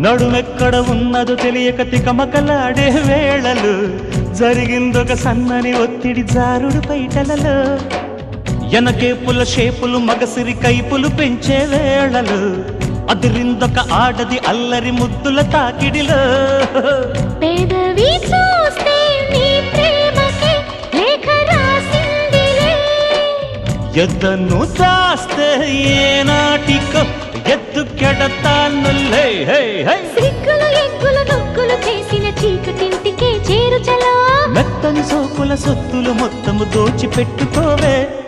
నడుమెక్కడ ఉన్నదో తెలియక తికమకలాడే వేళలు. జరిగిందొక సన్నని ఒత్తిడి జారుడు పైటలలో. ఎనకేపుల షేపులు మగసిరి కైపులు పెంచే వేళలు. అదిరిందొక ఆడది అల్లరి ముద్దుల తాకిడిలో. పెదవి చూస్తే నీ ప్రేమకి లేఖ రాసిందిలే. ఎద్దను దాస్తే ఏనాటికో ఎత్తు కెడతానులే హే హే. సిగ్గులు ఎగ్గులు నొక్కులు చేసిన చీకటింటికే చేరుచలో. మెత్తని సోకుల సొత్తులు మొత్తము దోచిపెట్టుకోవే.